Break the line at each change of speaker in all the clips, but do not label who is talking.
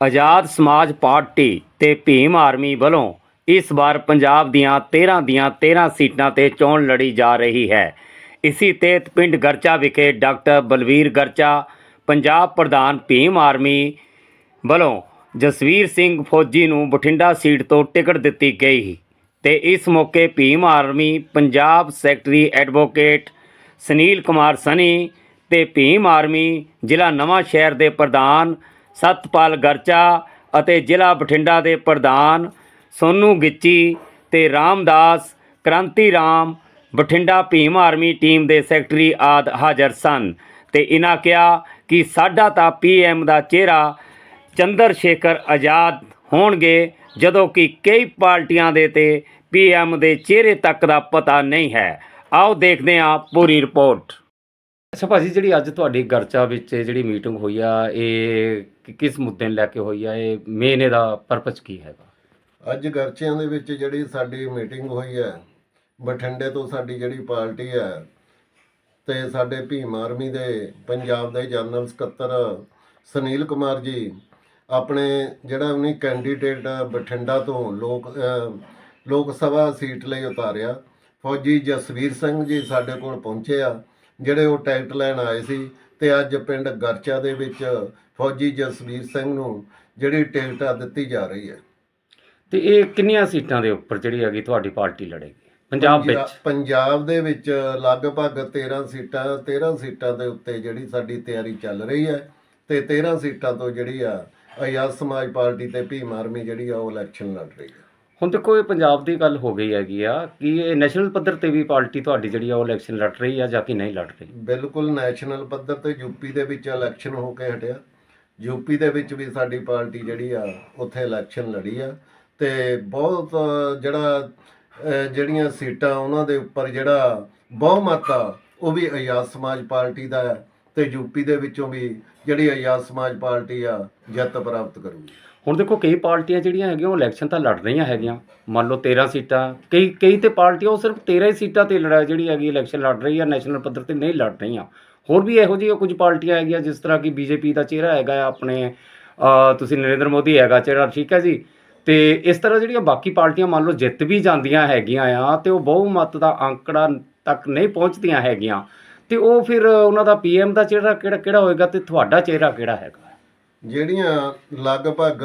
ਆਜ਼ਾਦ Samaj party ਤੇ Bhim army ਵੱਲੋਂ ਇਸ ਵਾਰ ਪੰਜਾਬ ਦੀਆਂ 13 ਦੀਆਂ 13 ਸੀਟਾਂ ਤੇ ਚੋਣ ਲੜੀ ਜਾ ਰਹੀ ਹੈ। ਇਸੀ ਤਹਿਤ ਪਿੰਡ ਗਰਚਾ ਵਿਖੇ ਡਾਕਟਰ ਬਲਵੀਰ ਗਰਚਾ, ਪੰਜਾਬ ਪ੍ਰਧਾਨ ਭੀਮ ਆਰਮੀ ਵੱਲੋਂ ਜਸਵੀਰ ਸਿੰਘ ਫੌਜੀ ਨੂੰ ਬਠਿੰਡਾ ਸੀਟ ਤੋਂ ਟਿਕਟ ਦਿੱਤੀ ਗਈ ਤੇ ਇਸ ਮੌਕੇ Bhim army Punjab secretary advocate Sunil Kumar Sunny ਤੇ ਭੀਮ ਆਰਮੀ ਜ਼ਿਲ੍ਹਾ ਨਵਾਂ ਸ਼ਹਿਰ ਦੇ ਪ੍ਰਧਾਨ ਸਤਪਾਲ ਗਰਚਾ ਅਤੇ ਜ਼ਿਲ੍ਹਾ ਬਠਿੰਡਾ ਦੇ ਪ੍ਰਧਾਨ ਸੋਨੂ ਗਿੱਚੀ ਤੇ ਰਾਮਦਾਸ ਕ੍ਰਾਂਤੀ ਰਾਮ ਬਠਿੰਡਾ ਭੀਮ ਆਰਮੀ ਟੀਮ ਦੇ ਸੈਕਟਰੀ ਆਦ ਹਾਜ਼ਰ ਸਨ ਤੇ ਇਹਨਾਂ ਕਿਹਾ ਕਿ ਸਾਡਾ ਤਾਂ ਪੀਐਮ ਦਾ ਚਿਹਰਾ ਚੰਦਰ ਸ਼ੇਖਰ ਆਜ਼ਾਦ ਹੋਣਗੇ, ਜਦੋਂ ਕਿ ਕਈ ਪਾਰਟੀਆਂ ਦੇ ਤੇ ਪੀਐਮ ਦੇ ਚਿਹਰੇ ਤੱਕ ਦਾ ਪਤਾ ਨਹੀਂ ਹੈ। ਆਓ ਦੇਖਦੇ ਹਾਂ ਪੂਰੀ ਰਿਪੋਰਟ। ਅੱਛਾ ਭਾਜੀ, ਜਿਹੜੀ ਅੱਜ ਤੁਹਾਡੀ ਗਰਚਾ ਵਿੱਚ ਜਿਹੜੀ ਮੀਟਿੰਗ ਹੋਈ ਆ, ਇਹ ਕਿ- ਕਿਸ ਮੁੱਦੇ ਨੂੰ ਲੈ ਕੇ ਹੋਈ ਆ, ਇਹ ਮੇਨ ਇਹਦਾ ਪਰਪਸ ਕੀ ਹੈਗਾ?
ਅੱਜ ਗਰਚਿਆਂ ਦੇ ਵਿੱਚ ਜਿਹੜੀ ਸਾਡੀ ਮੀਟਿੰਗ ਹੋਈ ਹੈ, ਬਠਿੰਡੇ ਤੋਂ ਸਾਡੀ ਜਿਹੜੀ ਪਾਰਟੀ ਹੈ ਤੇ ਸਾਡੇ ਭੀਮ ਆਰਮੀ ਦੇ ਪੰਜਾਬ ਦੇ ਜਨਰਲ ਸਕੱਤਰ ਸੁਨੀਲ ਕੁਮਾਰ ਜੀ, ਆਪਣੇ ਜਿਹੜਾ ਉਹਨੇ ਕੈਂਡੀਡੇਟ ਬਠਿੰਡਾ ਤੋਂ ਲੋਕ ਲੋਕ ਸਭਾ ਸੀਟ ਲਈ ਉਤਾਰਿਆ। ਫੌਜੀ ਜਸਵੀਰ ਸਿੰਘ ਜੀ ਸਾਡੇ ਕੋਲ ਪਹੁੰਚੇ ਆ, ਜਿਹੜੇ ਉਹ ਟਿਕਟ ਲੈਣ ਆਏ ਸੀ ਤੇ ਅੱਜ ਪਿੰਡ ਗਰਚਾ ਦੇ ਵਿੱਚ ਫੌਜੀ ਜਸਵੀਰ ਸਿੰਘ ਨੂੰ ਜਿਹੜੀ ਟਿਕਟ ਆ ਦਿੱਤੀ ਜਾ ਰਹੀ ਹੈ।
ਤੇ ਇਹ ਕਿੰਨੀਆਂ ਸੀਟਾਂ ਦੇ ਉੱਪਰ ਜਿਹੜੀ ਹੈਗੀ ਤੁਹਾਡੀ ਪਾਰਟੀ ਲੜੇਗੀ? ਪੰਜਾਬ ਵਿੱਚ।
ਪੰਜਾ- ਪੰਜਾਬ ਦੇ ਵਿੱਚ ਲਗਭਗ 13 ਸੀਟਾਂ 13 ਸੀਟਾਂ ਦੇ ਉੱਤੇ ਜਿਹੜੀ ਸਾਡੀ ਤਿਆਰੀ ਚੱਲ ਰਹੀ ਹੈ ਤੇ 13 ਸੀਟਾਂ ਤੋਂ ਜਿਹੜੀ ਆ ਆਜ਼ਾਦ ਸਮਾਜ ਪਾਰਟੀ ਤੇ ਭੀਮ ਆਰਮੀ ਜਿਹੜੀ ਆ ਉਹ ਇਲੈਕਸ਼ਨ ਲੜ ਰਹੀ ਹੈ।
ਹੁਣ ਦੇਖੋ, ਇਹ ਪੰਜਾਬ ਦੀ ਗੱਲ ਹੋ ਗਈ ਹੈਗੀ ਆ ਕਿ ਇਹ ਨੈਸ਼ਨਲ ਪੱਧਰ ਤੇ ਵੀ ਪਾਰਟੀ ਤੁਹਾਡੀ ਜਿਹੜੀ ਆ, ਉਹ ਇਲੈਕਸ਼ਨ ਲੜ ਰਹੀ ਆ ਜਾਂ ਕਿ ਨਹੀਂ ਲੜ ਰਹੀ?
ਬਿਲਕੁਲ ਨੈਸ਼ਨਲ ਪੱਧਰ ਤੇ ਯੂਪੀ ਦੇ ਵਿੱਚ ਇਲੈਕਸ਼ਨ ਹੋ ਕੇ ਹਟਿਆ। ਯੂਪੀ ਦੇ ਵਿੱਚ ਵੀ ਸਾਡੀ ਪਾਰਟੀ ਜਿਹੜੀ ਆ, ਉੱਥੇ ਇਲੈਕਸ਼ਨ ਲੜੀ ਆ ਤੇ ਬਹੁਤ ਜਿਹੜਾ ਜਿਹੜੀਆਂ ਸੀਟਾਂ ਉਹਨਾਂ ਦੇ ਉੱਪਰ ਜਿਹੜਾ ਬਹੁਮਤ ਆ, ਉਹ ਵੀ ਆਜ਼ਾਦ ਸਮਾਜ ਪਾਰਟੀ ਦਾ ਹੈ ਤੇ ਯੂਪੀ ਦੇ ਵਿੱਚੋਂ ਵੀ ਜਿਹੜੀ ਆਜ਼ਾਦ ਸਮਾਜ ਪਾਰਟੀ ਆ, ਜਿੱਤ ਪ੍ਰਾਪਤ ਕਰੂਗੀ।
ਹੁਣ ਦੇਖੋ ਕਈ ਪਾਰਟੀਆਂ ਜਿਹੜੀਆਂ ਹੈਗੀਆਂ ਉਹ ਇਲੈਕਸ਼ਨ ਤਾਂ ਲੜ ਰਹੀਆਂ ਹੈਗੀਆਂ। ਮੰਨ ਲਓ 13 ਸੀਟਾਂ, ਕਈ ਕਈ ਤੇ ਪਾਰਟੀਆਂ ਉਹ ਸਿਰਫ 13 ਹੀ ਸੀਟਾਂ ਤੇ ਲੜਾ ਜਿਹੜੀ ਹੈਗੀ ਇਲੈਕਸ਼ਨ ਲੜ ਰਹੀ ਆ, ਨੈਸ਼ਨਲ ਪੱਧਰ ਤੇ ਨਹੀਂ ਲੜ ਰਹੀਆਂ। ਹੋਰ ਵੀ ਇਹੋ ਜਿਹੀਆਂ ਕੁਝ ਪਾਰਟੀਆਂ ਹੈਗੀਆਂ ਜਿਸ ਤਰ੍ਹਾਂ ਕਿ ਬੀਜੇਪੀ ਦਾ ਚਿਹਰਾ ਹੈਗਾ, ਆਪਣੇ ਤੁਸੀਂ ਨਰਿੰਦਰ ਮੋਦੀ ਹੈਗਾ ਚਿਹਰਾ, ਠੀਕ ਹੈ ਜੀ? ਤੇ ਇਸ ਤਰ੍ਹਾਂ ਜਿਹੜੀਆਂ ਬਾਕੀ ਪਾਰਟੀਆਂ ਮੰਨ ਲਓ ਜਿੱਤ ਵੀ ਜਾਂਦੀਆਂ ਹੈਗੀਆਂ ਆ ਤੇ ਉਹ ਬਹੁਮਤ ਦਾ ਅੰਕੜਾ ਤੱਕ ਨਹੀਂ ਪਹੁੰਚਦੀਆਂ ਹੈਗੀਆਂ। ਤੇ ਉਹ ਫਿਰ ਉਹਨਾਂ ਦਾ ਪੀਐਮ ਦਾ ਚਿਹਰਾ ਕਿਹੜਾ ਕਿਹੜਾ ਹੋਏਗਾ ਤੇ ਤੁਹਾਡਾ ਚਿਹਰਾ ਕਿਹੜਾ ਹੈਗਾ?
ਜਿਹੜੀਆਂ ਲਗਭਗ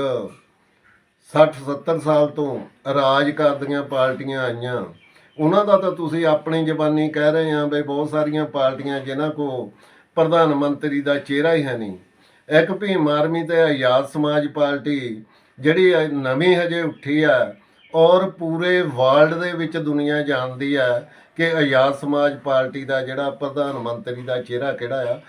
60 70 ਸਾਲ ਤੋਂ ਰਾਜ ਕਰਦੀਆਂ ਪਾਰਟੀਆਂ ਆਈਆਂ, ਉਹਨਾਂ ਦਾ ਤਾਂ ਤੁਸੀਂ ਆਪਣੀ ਜ਼ਬਾਨੀ ਕਹਿ ਰਹੇ ਆ ਬਈ ਬਹੁਤ ਸਾਰੀਆਂ ਪਾਰਟੀਆਂ ਜਿਨ੍ਹਾਂ ਕੋ ਪ੍ਰਧਾਨ ਮੰਤਰੀ ਦਾ ਚਿਹਰਾ ਹੀ ਹੈ ਨਹੀਂ। ਇੱਕ ਭੀਮ ਆਰਮੀ ਤੇ ਆਜ਼ਾਦ ਸਮਾਜ ਪਾਰਟੀ ਜਿਹੜੀ ਨਵੀਂ ਹਜੇ ਉੱਠੀ ਆ ਔਰ ਪੂਰੇ ਵਰਲਡ ਦੇ ਵਿੱਚ ਦੁਨੀਆ ਜਾਣਦੀ ਹੈ ਕਿ ਆਜ਼ਾਦ ਸਮਾਜ ਪਾਰਟੀ ਦਾ ਜਿਹੜਾ ਪ੍ਰਧਾਨ ਮੰਤਰੀ ਦਾ ਚਿਹਰਾ ਕਿਹੜਾ ਆ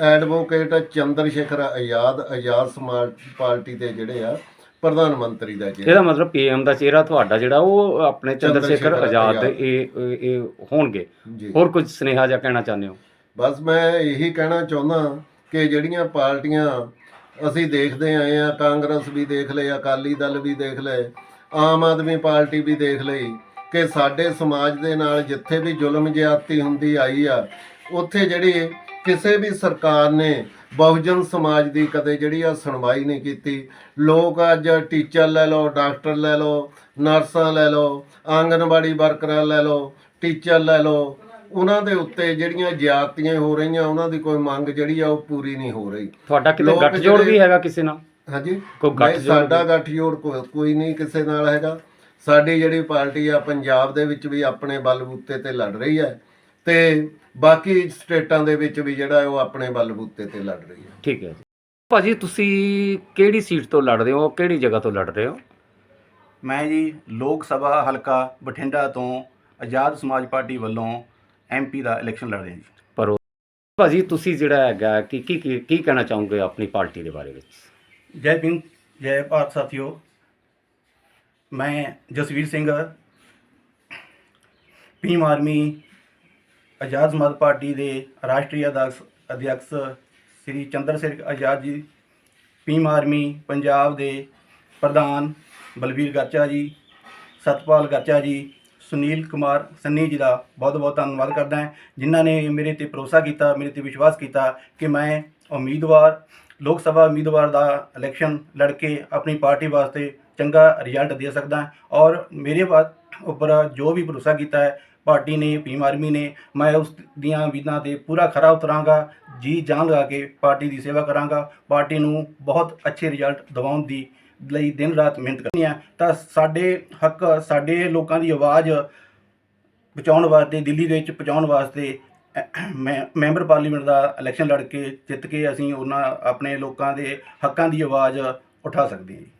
ਐਡਵੋਕੇਟ ਚੰਦਰ ਸ਼ੇਖਰ ਆਜ਼ਾਦ ਆਜ਼ਾਦ ਸਮਾਜ ਪਾਰਟੀ ਦੇ ਜਿਹੜੇ ਆ ਪ੍ਰਧਾਨ ਮੰਤਰੀ ਦਾ ਚਿਹਰਾ
ਇਹਦਾ ਮਤਲਬ ਪੀਐਮ ਦਾ ਚਿਹਰਾ ਤੁਹਾਡਾ ਜਿਹੜਾ ਉਹ ਆਪਣੇ ਚੰਦਰ ਸ਼ੇਖਰ ਆਜ਼ਾਦ। ਇਹ ਇਹ- ਹੋਣਗੇ। ਹੋਰ ਕੁਝ ਸੁਨੇਹਾ ਜਾਂ ਕਹਿਣਾ ਚਾਹੁੰਦੇ ਹੋ?
ਬਸ ਮੈਂ ਇਹੀ ਕਹਿਣਾ ਚਾਹੁੰਦਾ ਕਿ ਜਿਹੜੀਆਂ ਪਾਰਟੀਆਂ ਅਸੀਂ ਦੇਖਦੇ ਆਏ ਆ ਕਾਂਗਰਸ ਵੀ ਦੇਖ ਲਏ ਅਕਾਲੀ ਦਲ ਵੀ ਦੇਖ ਲਏ ਆਮ ਆਦਮੀ ਪਾਰਟੀ ਵੀ ਦੇਖ ਲਈ ਕਿ ਸਾਡੇ ਸਮਾਜ ਦੇ ਨਾਲ ਜਿੱਥੇ ਵੀ ਜ਼ੁਲਮ ਜ਼ਿਆਦਤੀ ਹੁੰਦੀ ਆਈ ਆ ਉੱਥੇ ਜਿਹੜੀ ਕਿਸੇ ਵੀ ਸਰਕਾਰ ਨੇ ਬਹੁਜਨ ਸਮਾਜ ਦੀ ਕਦੇ ਜਿਹੜੀ ਆ ਸੁਣਵਾਈ ਨਹੀਂ ਕੀਤੀ। ਲੋਕ ਅੱਜ ਟੀਚਰ ਲੈ ਲਓ ਡਾਕਟਰ ਲੈ ਲਓ ਨਰਸਾਂ ਲੈ ਲਓ ਆਂਗਨਵਾੜੀ ਵਰਕਰਾਂ ਲੈ ਲਓ ਟੀਚਰ ਲੈ ਲਓ ਉਹਨਾਂ ਦੇ ਉੱਤੇ ਜਿਹੜੀਆਂ ਜ਼ਿਆਦਤੀਆਂ ਹੋ ਰਹੀਆਂ ਉਹਨਾਂ ਦੀ ਕੋਈ ਮੰਗ ਜਿਹੜੀ ਆ ਉਹ ਪੂਰੀ ਨਹੀਂ ਹੋ ਰਹੀ।
ਤੁਹਾਡਾ ਕਿਤੇ
ਲੋਕ
ਗੱਠਜੋੜ ਵੀ
ਜਿਹੜੇ-
ਹੈਗਾ ਕਿਸੇ ਨਾਲ?
ਹਾਂਜੀ।
ਕੋਈ
ਨਹੀਂ,
ਗੱਠਜੋੜ
ਸਾਡਾ ਗੱਠਜੋੜ ਕੋ- ਕੋਈ ਨਹੀਂ ਕਿਸੇ ਨਾਲ ਹੈਗਾ। ਸਾਡੀ ਜਿਹੜੀ ਪਾਰਟੀ ਆ ਪੰਜਾਬ ਦੇ ਵਿੱਚ ਵੀ ਆਪਣੇ ਬਲਬੂਤੇ ਤੇ ਲੜ ਰਹੀ ਹੈ। ਤੇ ਬਾਕੀ ਸਟੇਟਾਂ ਦੇ ਵਿੱਚ ਵੀ ਜਿਹੜਾ ਹੈ ਉਹ ਆਪਣੇ ਬਲਬੂਤੇ ਤੇ ਲੜ ਰਹੀ ਹੈ।
ਠੀਕ ਹੈ। ਜੀ ਭਾਜੀ ਤੁਸੀਂ ਕਿਹੜੀ ਸੀਟ ਤੋਂ ਲੜ ਰਹੇ ਹੋ? ਕਿਹੜੀ ਜਗ੍ਹਾ ਤੋਂ ਲੜ ਰਹੇ ਹੋ?
ਮੈਂ ਜੀ ਲੋਕ ਸਭਾ ਹਲਕਾ ਬਠਿੰਡਾ ਤੋਂ ਆਜ਼ਾਦ ਸਮਾਜ ਪਾਰਟੀ ਵੱਲੋਂ ਐਮਪੀ ਦਾ ਇਲੈਕਸ਼ਨ ਲੜ ਰਿਹਾ ਜੀ।
ਪਰ ਉਹ- ਭਾਜੀ ਤੁਸੀਂ ਜਿਹੜਾ ਹੈਗਾ ਕੀ ਕੀ ਕੀ ਕੀ ਕਹਿਣਾ ਚਾਹੋਗੇ ਆਪਣੀ ਪਾਰਟੀ ਦੇ ਬਾਰੇ ਵਿੱਚ?
ਜੈ ਭੀਮ ਜੈ ਭਾਰਤ ਸਾਥੀਓ। ਮੈਂ ਜਸਵੀਰ ਸਿੰਘ ਭੀਮ ਆਰਮੀ ਆਜ਼ਾਦ ਸਮਾਜ ਪਾਰਟੀ ਦੇ ਰਾਸ਼ਟਰੀ ਅਧਿਕਸ਼ ਅਧਿਕਸ਼ ਸ੍ਰੀ ਚੰਦਰ ਸ਼ੇਖਰ ਆਜ਼ਾਦ ਜੀ ਪੀਮ ਆਰਮੀ ਪੰਜਾਬ ਦੇ ਪ੍ਰਧਾਨ ਬਲਬੀਰ ਗਰਚਾ ਜੀ, ਸਤਪਾਲ ਗਰਚਾ ਜੀ, ਸੁਨੀਲ ਕੁਮਾਰ ਸੰਨੀ ਜੀ ਦਾ ਬਹੁਤ ਬਹੁਤ ਧੰਨਵਾਦ ਕਰਦਾ ਹਾਂ, ਜਿਨ੍ਹਾਂ ਨੇ ਮੇਰੇ ਤੇ ਭਰੋਸਾ ਕੀਤਾ, ਮੇਰੇ ਤੇ ਵਿਸ਼ਵਾਸ ਕੀਤਾ ਕਿ ਮੈਂ ਉਮੀਦਵਾਰ, ਲੋਕ ਸਭਾ ਉਮੀਦਵਾਰ ਦਾ ਇਲੈਕਸ਼ਨ ਲੜ ਕੇ ਆਪਣੀ ਪਾਰਟੀ ਵਾਸਤੇ ਚੰਗਾ ਰਿਜ਼ਲਟ ਦੇ ਸਕਦਾ ਔਰ ਮੇਰੇ ਬਾਤ ਉੱਪਰ ਜੋ ਵੀ ਭਰੋਸਾ ਕੀਤਾ ਹੈ ਪਾਰਟੀ ਨੇ, ਭੀਮ ਆਰਮੀ ਨੇ, ਮੈਂ ਉਸ ਦੀਆਂ ਉਮੀਦਾਂ ਤੇ ਪੂਰਾ ਖਰਾ ਉਤਰਾਂਗਾ, ਜੀ ਜਾਨ ਲਗਾ ਕੇ ਪਾਰਟੀ ਦੀ ਸੇਵਾ ਕਰਾਂਗਾ। ਪਾਰਟੀ ਨੂੰ ਬਹੁਤ ਅੱਛੇ ਰਿਜ਼ਲਟ ਦਿਵਾਉਣ ਦੀ ਲਈ ਦਿਨ ਰਾਤ ਮਿਹਨਤ ਕਰਨੀ ਹੈ। ਤਾਂ ਸਾਡੇ ਹੱਕ, ਸਾਡੇ ਲੋਕਾਂ ਦੀ ਆਵਾਜ਼ ਪਹੁੰਚਾਉਣ ਵਾਸਤੇ, ਦਿੱਲੀ ਦੇ ਵਿੱਚ ਪਹੁੰਚਾਉਣ ਵਾਸਤੇ, ਮੈਂ, ਮੈਂਬਰ ਪਾਰਲੀਮੈਂਟ ਦਾ ਇਲੈਕਸ਼ਨ ਲੜ ਕੇ ਜਿੱਤ ਕੇ ਅਸੀਂ ਉਹਨਾਂ, ਆਪਣੇ ਲੋਕਾਂ ਦੇ ਹੱਕਾਂ ਦੀ ਆਵਾਜ਼ ਉਠਾ ਸਕਦੇ ਹਾਂ